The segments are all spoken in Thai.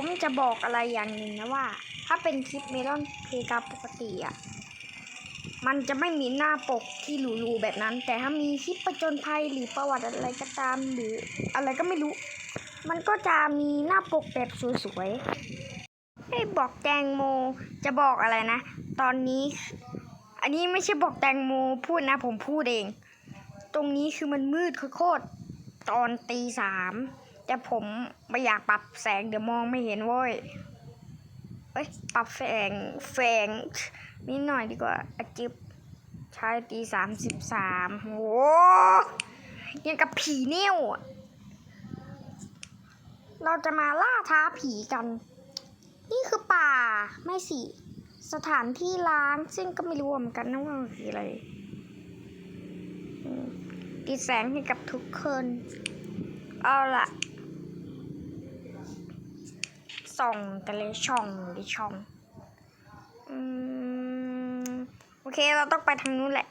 ผมจะบอกอะไรอย่างหนึ่งนะว่า ถ้าเป็นคลิปเมลอนเพกาปกติอะ มันจะไม่มีหน้าปกที่หรูๆแบบนั้น แต่ถ้ามีคลิปประจนภัยหรือประวัติอะไรก็ตามหรืออะไรก็ไม่รู้ มันก็จะมีหน้าปกแบบสวยๆให้บอกแตงโมจะบอกอะไรนะ ตอนนี้ อันนี้ไม่ใช่บอกแตงโมพูดนะ ผมพูดเอง ตรงนี้คือมันมืดโคตรตอนตีสาม แต่ผมไม่อยากปรับแสงเดี๋ยวมองไม่เห็นเว้ยเอ้ยปรับแสงแสงนิดหน่อยดีกว่าอาจิบใช้ตีสามสิบสามโหยังกับผีเนี่ยวเราจะมาล่าท้าผีกัน นี่คือป่าไม่สิสถานที่ล้างซึ่งก็ไม่รู้เหมือนกันนะว่ามันคืออะไรติดแสงให้กับทุกคน เอาล่ะ ส่องกันเลยช่องดิช่องอืมโอเคเราต้องไปทางนู้นแหละ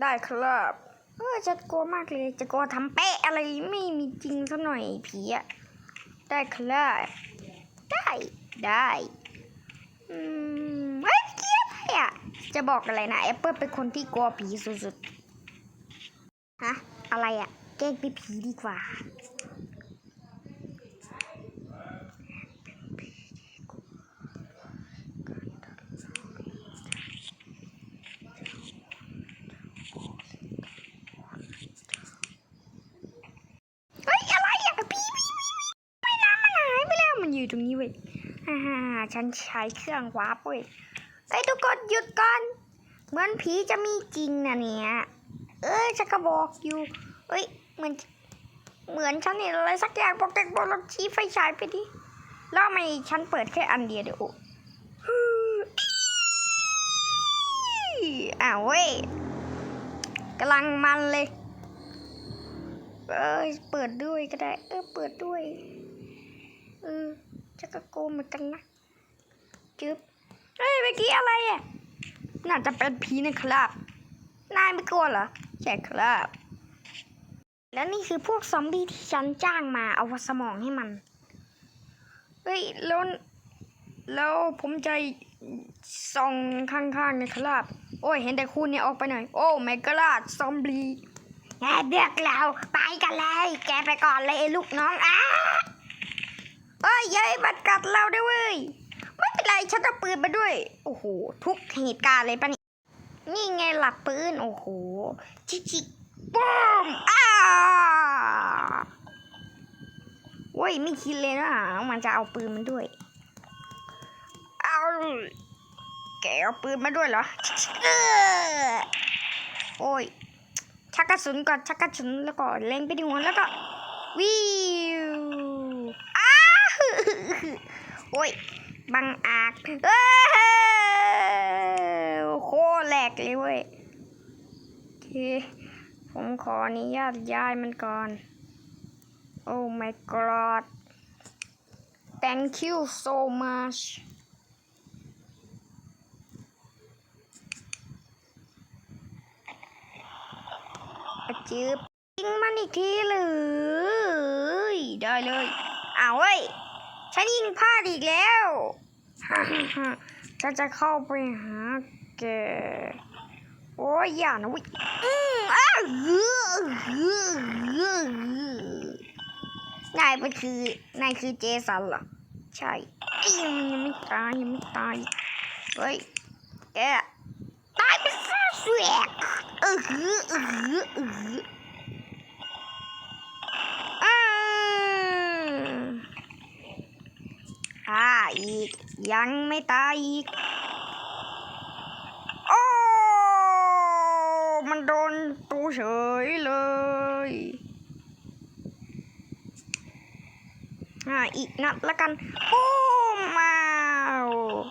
ได้ครับเออจะกลัวมากเลยจะกลัวทำเป๊ะอะไรไม่มีจริงซะหน่อยผีอะได้ครับได้ได้อืมเฮ้ยเกียอะไอะจะบอกอะไรนะแอปเปิลเป็นคนที่กลัวผีสุดๆฮะอะไรอะแกล้งเป็นผีดีกว่า เฮ้ย อะไรอะผีผีผีผีไม่น้ำมันหายไปแล้ว มัน อยู่ตรงนี้เว้ยฮ่าฮ่าฉันใช้เครื่องวาร์ปเว้ยไอ้ยทุกคนหยุดก่อน เหมือนผีจะมีจริงนะเนี่ย เอ้ยฉันก็บอกอยู่ เอ้ยเหมือน เหมือนฉันเห็นอะไรสักอย่างบอกแต่บอกลองชี้ไฟฉายไปดิแล้วไม่ฉันเปิดแค่อันเดียวเดี๋ยวอ้อ้าวเว้ยกำลังมันเลย เอ้ยเปิดด้วยก็ได้ เออเปิดด้วย เออ จะกระโกนเหมือนกันนะจึ๊บเฮ้ยเมื่อกี้อะไรอะน่าจะเป็นผีนะครับ นายไม่กลัวเหรอใช่ครับ แล้วนี่คือพวกซอมบี้ที่ฉันจ้างมาเอาสมองให้มัน เฮ้ยแล้วแล้วผมจะส่องข้างๆนะครับ โอ้ย เห็นแต่คุณเนี่ยออกไปหน่อย โอ้ไม่กล้าซอมบี้แกเดือกเราไปกันเลย แกไปก่อนเลยลูกน้องอ้า เอ้ยยายมันกัดเราด้วยเว้ย ไม่เป็นไรฉันเอาปืนมาด้วย โอ้โห ทุกเหตุการณ์เลยปะนี่นี่ไงหลักปืน โอ้โหชิชิปุ้มอ้าโว้ยไม่คิดเลยนะ มันจะเอาปืนมันด้วย เอาแกเอาปืนมาด้วยเหรอเออโอ้ย ชักกระสุนก่อน ชักกระสุนแล้วก็เล็งไปที่หัวแล้วก็วิว โอ้ยบังอาจเอ้ยโคแหลกเลยเว้ยโอเคผมขออนุญาตย้ายมันก่อน โอ้ my god thank you so much อะจืบยิงมันอีกทีเลยได้เลย เอาเว้ย ฉันยิงพลาดอีกแล้วฉันจะเข้าไปหาแกโอ้ยอย่านะเวิอืมอ้าวเฮ้อเฮ้อเฮ้อนายเป็นคือนายคือเจสันเหรอ ใช่อีมันยังไม่ตายยังไม่ตาย เฮ้ยแกตายไปซะเสียกเออหือเออหือเออหืออ่า อ่าอีก ยังไม่ตายอีก โอ้ มันโดนตูเฉยเลยอ่าอีกนัดละกันปุ้มมา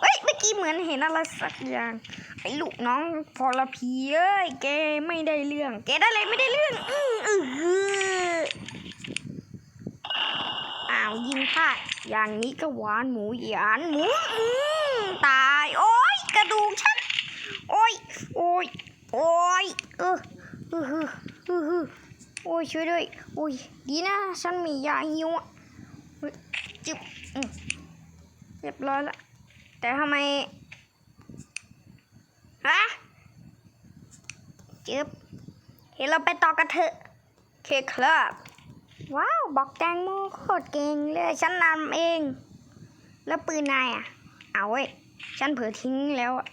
เฮ้ย เมื่อกี้เหมือนเห็นอะไรสักอย่าง ไอ้ลูกน้องพลพีเอ้ย แกไม่ได้เรื่อง แกได้เลยไม่ได้เรื่อง อืออือาวยิงพลาดอย่างนี้ก็หวานหมูหยานหมูตาย โอ้ยกระดูกฉัน โอ้ยโอ้ยโอ้ยเออเออเออโอ้ยช่วยด้วยโอ้ยดีนะฉันมียาหิวอะจึบเรียบร้อยละแต่ทำไมฮะจึบเห็นเราไปต่อกันเถอะเคครับ ว้าวบอกแตงโมโคตรเก่งเลยฉันนำเอง แล้วปืนนายอะ เอาเว้ยฉันเผลอทิ้งแล้วอะ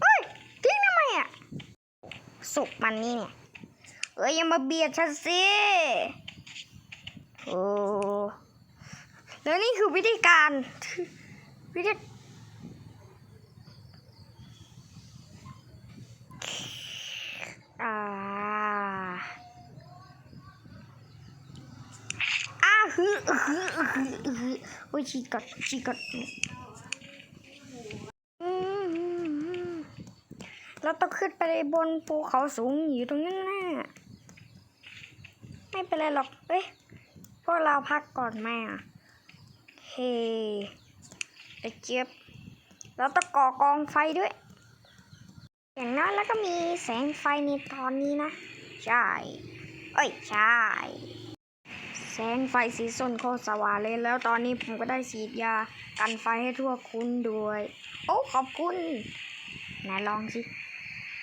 เฮ้ยทิ้งทำไมอะสุกมันนี่เนี่ยเอ้ยอย่ามาเบียดฉันสิโอ้แล้วนี่คือวิธีการวิธี อ่าอ้ โอ้ยชีกัดชีกัดอืมเราต้องขึ้นไปบนภูเขาสูงอยู่ตรงนั้นแน่ไม่เป็นไรหรอก เอ้ย พวกเราพักก่อนไหมอะเฮ้ไอเจี๊ยบเราต้องก่อกองไฟด้วย อย่างน้อยแล้วก็มีแสงไฟในตอนนี้นะ ใช่ เอ้ย ใช่ แสงไฟสีส้มโคตรสว่างเลยแล้วตอนนี้ผมก็ได้ฉีดยากันไฟให้ทั่วคุณด้วย โอ้ขอบคุณไหนลองสิ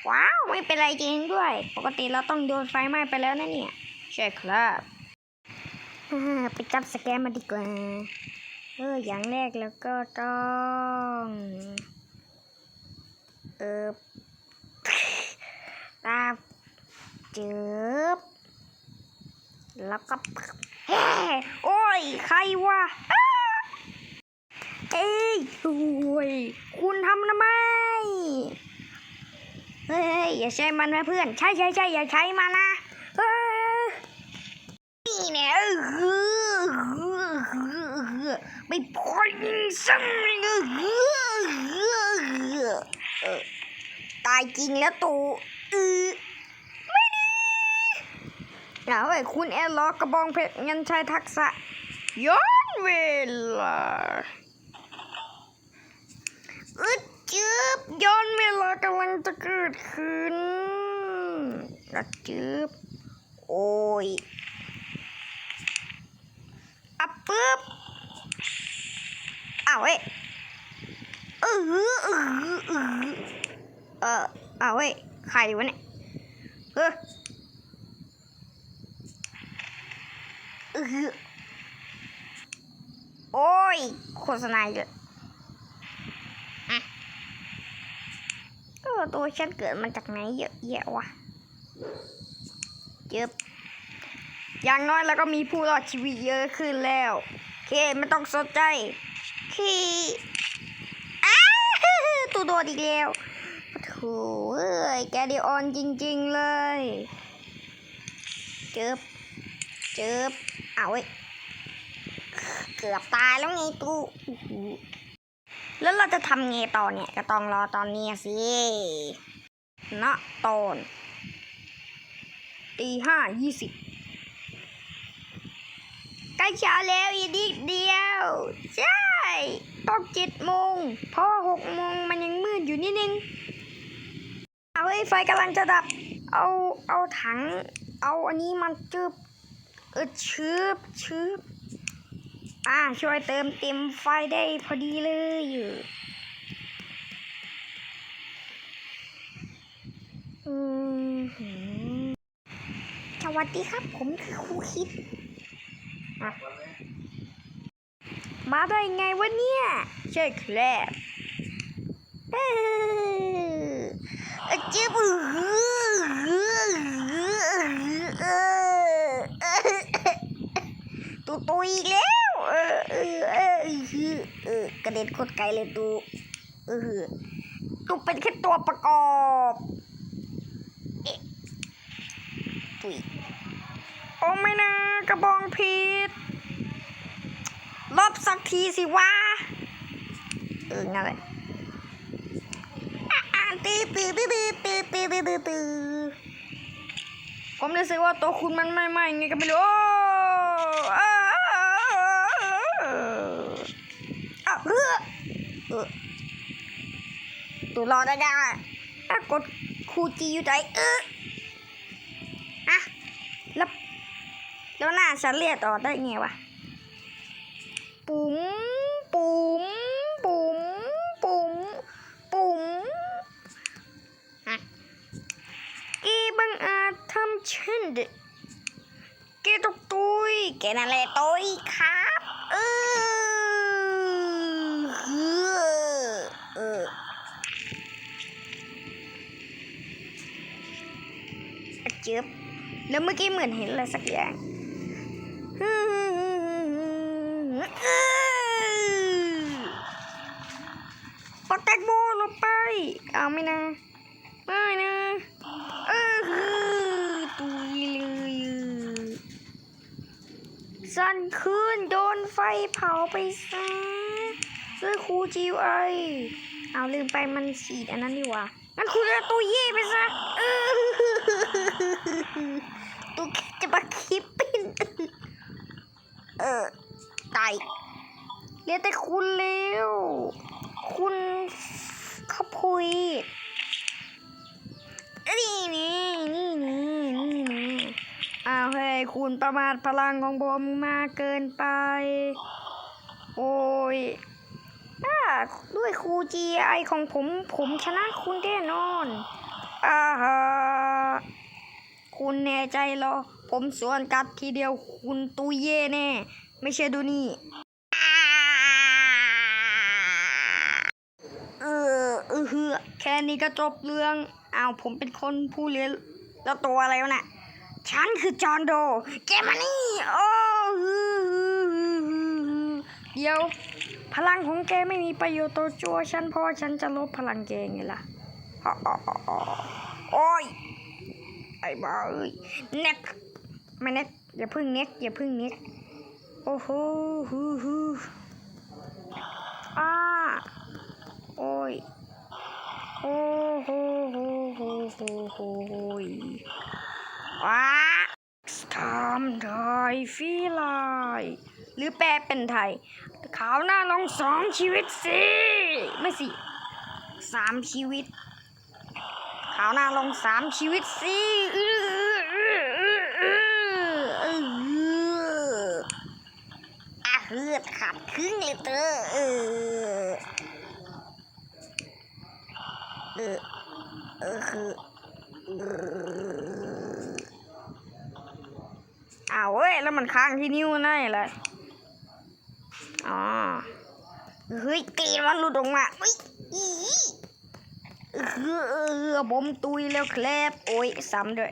ว้าวไม่เป็นไรจริงด้วย ปกติเราต้องโดนไฟไหม้ไปแล้วนะเนี่ยใช่ครับไปจับสแกนมาดีกว่าเอออย่างแรกแล้วก็ต้องเออตาจืบแล้วก็ โอ้ย ใครวะเอ้ยโอ้ย คุณทำทำไม เฮ้ย อย่าใช้มันนะเพื่อน ใช่ใช่ใช่อย่าใช้มันนะนี่เนี่ยเออเออเออไม่พอยิงซ้ำเลยเออเออเอตายจริงแล้วตูอือ เอาไอ้คุณแอร์ล็อกกระบองเพชรเงั้นใช้ทักษะย้อนเวลาอึดจืบย้อนเวลากำลังจะเกิดขึ้นอัดจืบโอ้ยอับปึ๊บเอาเว้ยเออเออเออเออเออเอาเว้ยใครวะเนี่ยเออเออ โอ้ย โฆษณาเยอะอะเออตัวฉันเกิดมาจากไหนเยอะแยะวะเจ็บอย่างน้อยแล้วก็มีผู้รอดชีวิตเยอะขึ้นแล้วโอเค ไม่ต้องสนใจขี้อ้าตัวโดดอีกแล้วโถ่เอ้ยแกดีออนจริง ๆ เลย เจ็บเจ็บ เอาไว้เกือบตายแล้วไงตู้แล้วเราจะทำไงต่อเนี่ยก็ต้องรอตอนนี้สิณตอนตีห้ายี่สิบใกล้เช้าแล้วอีกนิดเดียว ใช่ต้องเจ็ดโมงเพราะหกโมงมันยังมืดอยู่นิดนึงเอาเฮ้ไฟกำลังจะดับ เอาเอาถัง เอาอันนี้มันจืบ ออชืบชืบอ่าช่วยเติมเต็มไฟได้พอดีเลยอืมหืมสวัสดีครับ ผมคือครูคิด มาได้ไงวะเนี่ยใช่ครับเออจืบตู ตุยแล้วเออเออเออเออกระเด็นโคตรไกลเลยตูเออตูเป็นแค่ตัวประกอบเอ๊ะตุยโอ้ไม่นะกระบองพิษลบสักทีสิวะเอองั้นเลยตื้อตื้อตื้อตื้อตื้อตื้อตื้อตื้อผมรู้สึกว่าตัวคุณมันไม่ไหม้ไงก็ไม่รู้ ตัวรอได้ได้ปากดคูจีอยู่ใจเอออะแล้วแล้วหน้าฉันเรียกต่อได้ไงวะ ปุ๋ม ปุ๋ม ปุ๋ม ปุ๋ม ปุ๋มกีบังอาทำเช่นเดกีตกตุยแกนั่นแหละตุยค่ะ จ็บแล้วเมื่อกี้เหมือนเห็นอะไรสักอย่างเออปักแตงโมลงไป เอาไม่นะ ไม่นะเออตุยเลยสั่นขึ้นโดนไฟเผาไปซะเสื้อครูจิวไอเอาลืมไปมันฉีดอันนั้นดีกว่างั้นคุณเอาตัวเย่ไปซะเออ ตัวจะมาคิปปินเออตายเหลือแต่คุณเร็ว คุณขบคุยนี่นี่นี่นี่นี่นี่อ้าวเฮ้ยคุณประมาทพลังของผมมากเกินไป โอ้ยด้วยครูจีไอของผมผมชนะคุณแน่นอน อ่าฮะคุณแน่ใจเหรอ ผมสวนกลัดทีเดียวคุณตุยเย่แน่ ไม่ใช่ดูนี่เออเออแค่นี้ก็จบเรื่องอ้าวผมเป็นคนผู้เลี้ยงแล้วตัวอะไรวะน่ะฉันคือจอห์นโดแกมานี่โอ้เดี๋ยว พลังของแกไม่มีประโยชน์ต่อตัวฉันเพราะฉันจะลบพลังแกไงล่ะ โอ้ยไอ้บอยเน็กไม่เน็กอย่าพึ่งเน็กอย่าพึ่งเน็กโอ้โหฮู้ฮู้อ้าโอ้ยโอ้โหโหโหโหโหโหยว้าทำไทยฟีลายหรือแปลเป็นไทยขาวหน้าลงสองชีวิตสิ ไม่สิสามชีวิตาวหน้าลงสามชีวิตสิอื้ออื้ออื้ออื้ออื้ออื้ออะเฮือดขาดครึ่งเลยเตอเออเออเออคืออ้าวเว้ย แล้วมันค้างที่นิ้วนั่นเลยอ๋อเฮ้ยตีมันหลุดออกมาเฮ้ยอี เออผมตุยแล้วแครับโอ้ยซ้ำด้วย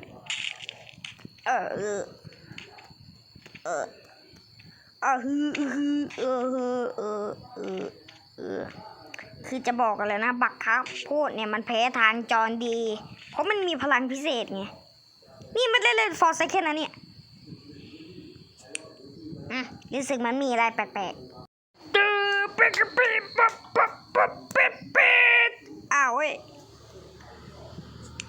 เออเออเออฮือฮือเออเออเออเออเออคือจะบอกกันเลยนะ บักครับโพดเนี่ยมันแพ้ทางจอนดี เพราะมันมีพลังพิเศษไง นี่มันเล่นเล่นฟอร์ไซเคนนะเนี่ยอืมรู้สึกมันมีอะไรแปลกๆตือปิกปีปั๊บปั๊บปั๊บเป็ดเป็ดอ้า ว้ย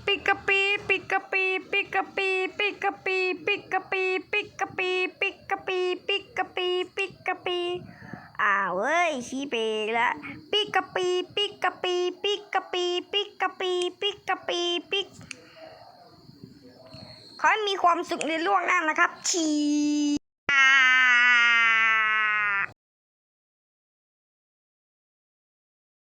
ปิกะปีปิกะปีปิกะปีปิกะปีปิกะปีปิกะปีปิกะปีปิกะปีปิกะปีอ้าวเว้ยชี้เปกละปิกะปีปิกะปีปิกะปีปิกะปีปิกะปีปิกขอให้มีความสุขในล่วงหน้านะครับชี